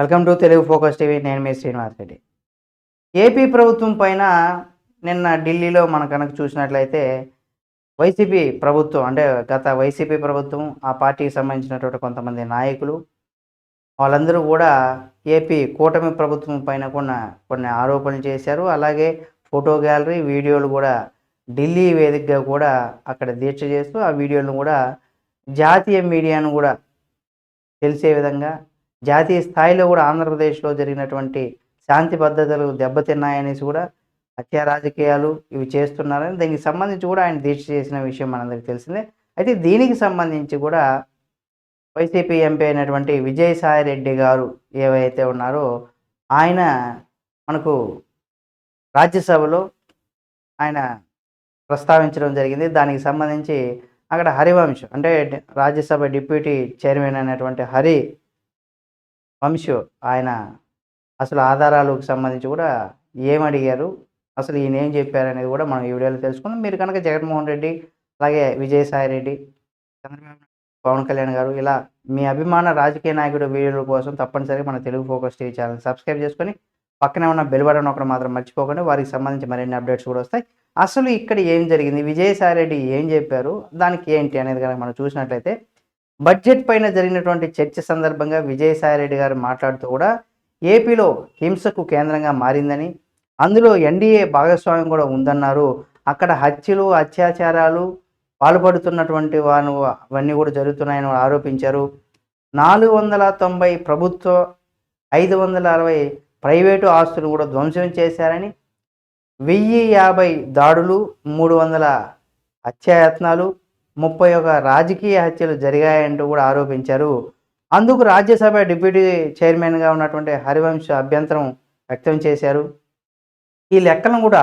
Welcome to Telugu focus TV. నేను మీ Srinivas Reddy. AP ప్రభుత్వం పైన నిన్న ఢిల్లీలో మనం కనుక చూసినట్లయితే వైసీపీ ప్రభుత్వం అంటే గత వైసీపీ ప్రభుత్వం ఆ పార్టీకి సంబంధించినటువంటి కొంతమంది నాయకులు వాళ్ళందరూ కూడా ఏపీ కూటమి ప్రభుత్వం పైన కొన్ని కొన్ని ఆరోపణలు చేశారు. అలాగే ఫోటో గ్యాలరీ వీడియోలు కూడా ఢిల్లీ వేదికగా కూడా అక్కడ దీక్ష చేస్తూ ఆ వీడియోలను కూడా జాతీయ మీడియాను కూడా తెలిసే విధంగా జాతీయ స్థాయిలో కూడా ఆంధ్రప్రదేశ్లో జరిగినటువంటి శాంతి పద్ధతులు దెబ్బతిన్నాయనేసి కూడా హత్య రాజకీయాలు ఇవి చేస్తున్నారని దీనికి సంబంధించి కూడా ఆయన దీక్ష చేసిన విషయం మనందరికీ తెలిసిందే. అయితే దీనికి సంబంధించి కూడా వైసీపీ ఎంపీ అయినటువంటి విజయసాయి రెడ్డి గారు ఏవైతే ఉన్నారో ఆయన మనకు రాజ్యసభలో ఆయన ప్రస్తావించడం జరిగింది. దానికి సంబంధించి అక్కడ హరివంశ్ అంటే రాజ్యసభ డిప్యూటీ చైర్మన్ అయినటువంటి హరి వంశు ఆయన అసలు ఆధారాలకు సంబంధించి కూడా ఏమడిగారు? అసలు ఈయన ఏం చెప్పారు అనేది కూడా మనం ఈ వీడియోలో తెలుసుకుందాం. మీరు కనుక జగన్మోహన్ రెడ్డి అలాగే విజయసాయి రెడ్డి చంద్రబాబు పవన్ కళ్యాణ్ గారు ఇలా మీ అభిమాన రాజకీయ నాయకుడు వీడియోల కోసం తప్పనిసరిగా మన Telugu focus TV channel subscribe చేసుకొని పక్కనే ఉన్న బెల్ బటన్ ఒకటి మాత్రం మర్చిపోకండి. వారికి సంబంధించి మరిన్ని అప్డేట్స్ కూడా వస్తాయి. అసలు ఇక్కడ ఏం జరిగింది? విజయసాయి రెడ్డి ఏం చెప్పారు? దానికి ఏంటి అనేది కనుక మనం చూసినట్లయితే బడ్జెట్ పైన జరిగినటువంటి చర్చ సందర్భంగా విజయసాయి రెడ్డి గారు మాట్లాడుతూ కూడా ఏపీలో హింసకు కేంద్రంగా మారిందని అందులో ఎన్డీఏ భాగస్వామ్యం కూడా ఉందన్నారు. అక్కడ హత్యలు అత్యాచారాలు పాల్పడుతున్నటువంటి వారు అవన్నీ కూడా జరుగుతున్నాయని ఆరోపించారు. నాలుగు వందల తొంభై ప్రభుత్వ ఐదు వందల అరవై ప్రైవేటు ఆస్తులు కూడా ధ్వంసం చేశారని వెయ్యి యాభై దాడులు మూడు వందల హత్యాయత్నాలు ముప్పై ఒక రాజకీయ హత్యలు జరిగాయంటూ కూడా ఆరోపించారు. అందుకు రాజ్యసభ డిప్యూటీ చైర్మన్గా ఉన్నటువంటి హరివంశ్ అభ్యంతరం వ్యక్తం చేశారు. ఈ లెక్కలను కూడా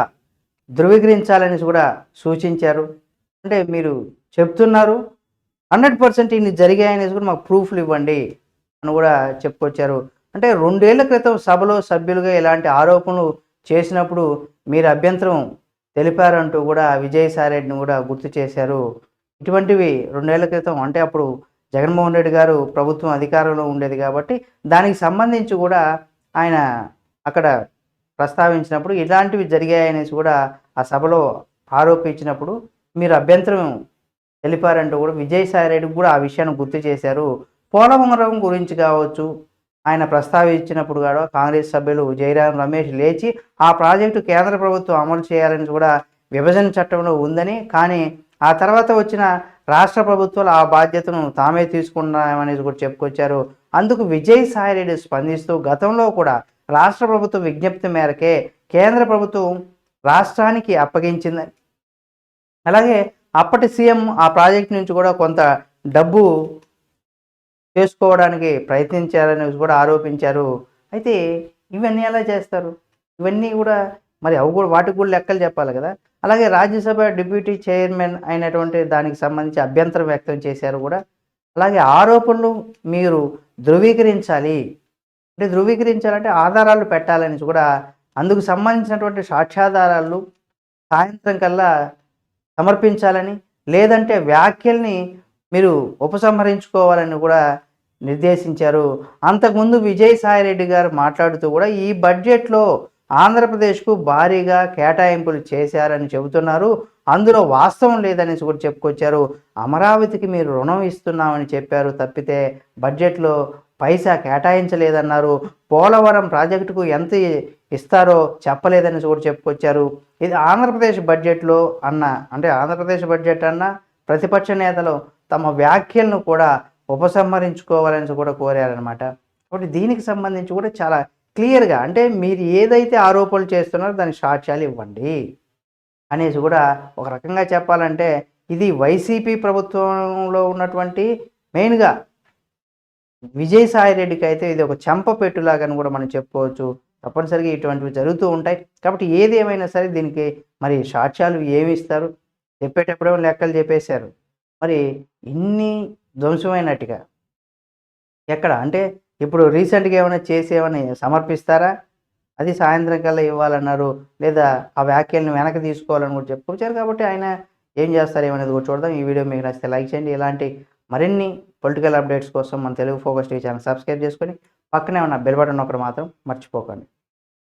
ధృవీకరించాలని కూడా సూచించారు. అంటే మీరు చెప్తున్నారు హండ్రెడ్ పర్సెంట్ ఇన్ని జరిగాయనేసి కూడా మాకు ప్రూఫ్లు ఇవ్వండి అని కూడా చెప్పుకొచ్చారు. అంటే రెండేళ్ళ క్రితం సభలో సభ్యులుగా ఇలాంటి ఆరోపణలు చేసినప్పుడు మీరు అభ్యంతరం తెలిపారంటూ కూడా విజయసాయి రెడ్డిని కూడా గుర్తు చేశారు. ఇటువంటివి రెండేళ్ళ క్రితం అంటే అప్పుడు జగన్మోహన్ రెడ్డి గారు ప్రభుత్వం అధికారంలో ఉండేది కాబట్టి దానికి సంబంధించి కూడా ఆయన అక్కడ ప్రస్తావించినప్పుడు ఇలాంటివి జరిగాయనేసి కూడా ఆ సభలో ఆరోపించినప్పుడు మీరు అభ్యంతరం తెలిపారంటూ కూడా విజయసాయి రెడ్డికి కూడా ఆ విషయాన్ని గుర్తు చేశారు. పోలవరం గురించి కావచ్చు ఆయన ప్రస్తావించినప్పుడు కూడా కాంగ్రెస్ సభ్యులు జయరాం రమేష్ లేచి ఆ ప్రాజెక్టు కేంద్ర ప్రభుత్వం అమలు చేయాలని కూడా విభజన చట్టంలో ఉందని కానీ ఆ తర్వాత వచ్చిన రాష్ట్ర ప్రభుత్వాలు ఆ బాధ్యతను తామే తీసుకున్నామనేది కూడా చెప్పుకొచ్చారు. అందుకు విజయసాయి రెడ్డి స్పందిస్తూ గతంలో కూడా రాష్ట్ర ప్రభుత్వం విజ్ఞప్తి మేరకే కేంద్ర ప్రభుత్వం రాష్ట్రానికి అప్పగించింది. అలాగే అప్పటి సీఎం ఆ ప్రాజెక్ట్ నుంచి కూడా కొంత డబ్బు చేసుకోవడానికి ప్రయత్నించారని కూడా ఆరోపించారు. అయితే ఇవన్నీ ఎలా చేస్తారు? ఇవన్నీ కూడా మరి అవి కూడా వాటికి కూడా లెక్కలు చెప్పాలి కదా? అలాగే రాజ్యసభ డిప్యూటీ చైర్మన్ అయినటువంటి దానికి సంబంధించి అభ్యంతరం వ్యక్తం చేశారు కూడా. అలాగే ఆరోపణలు మీరు ధృవీకరించాలి. అంటే ధృవీకరించాలంటే ఆధారాలు పెట్టాలని కూడా అందుకు సంబంధించినటువంటి సాక్ష్యాధారాలు సాయంత్రం కల్లా సమర్పించాలని లేదంటే వ్యాఖ్యల్ని మీరు ఉపసంహరించుకోవాలని కూడా నిర్దేశించారు. అంతకుముందు విజయసాయి రెడ్డి గారు మాట్లాడుతూ కూడా ఈ బడ్జెట్లో ఆంధ్రప్రదేశ్కు భారీగా కేటాయింపులు చేశారని చెబుతున్నారు. అందులో వాస్తవం లేదని కూడా చెప్పుకొచ్చారు. అమరావతికి మీరు రుణం ఇస్తున్నామని చెప్పారు తప్పితే బడ్జెట్లో పైసా కేటాయించలేదన్నారు. పోలవరం ప్రాజెక్టుకు ఎంత ఇస్తారో చెప్పలేదని కూడా చెప్పుకొచ్చారు. ఇది ఆంధ్రప్రదేశ్ బడ్జెట్లో అన్న అంటే ఆంధ్రప్రదేశ్ బడ్జెట్ అన్న ప్రతిపక్ష నేతలు తమ వ్యాఖ్యలను కూడా ఉపసంహరించుకోవాలని కూడా కోరారనమాట కాబట్టి దీనికి సంబంధించి కూడా చాలా క్లియర్గా అంటే మీరు ఏదైతే ఆరోపణలు చేస్తున్నారో దానికి సాక్ష్యాలు ఇవ్వండి అనేసి కూడా ఒక రకంగా చెప్పాలంటే ఇది వైసీపీ ప్రభుత్వంలో ఉన్నటువంటి మెయిన్గా విజయసాయి రెడ్డికి అయితే ఇది ఒక చెంప పెట్టులాగాని కూడా మనం చెప్పుకోవచ్చు. తప్పనిసరిగా ఇటువంటివి జరుగుతూ ఉంటాయి. కాబట్టి ఏది ఏమైనా సరే దీనికి మరి సాక్ష్యాలు ఏమి ఇస్తారు? చెప్పేటప్పుడేమో లెక్కలు చెప్పేశారు. మరి ఇన్ని ధ్వంసమైనట్టుగా ఎక్కడ? అంటే ఇప్పుడు రీసెంట్గా ఏమైనా చేసి ఏమైనా సమర్పిస్తారా? అది సాయంత్రం కల్లా ఇవ్వాలన్నారు. లేదా ఆ వ్యాఖ్యలను వెనక్కి తీసుకోవాలని కూడా చెప్పుకొచ్చారు కాబట్టి ఆయన ఏం చేస్తారేమనేది కూడా చూడదాం ఈ వీడియో మీకు నచ్చితే లైక్ చేయండి. ఇలాంటి మరిన్ని పొలిటికల్ అప్డేట్స్ కోసం మన Telugu focus TV channel subscribe చేసుకొని పక్కనే ఉన్న బెల్ బటన్ ఒకటి మాత్రం మర్చిపోకండి.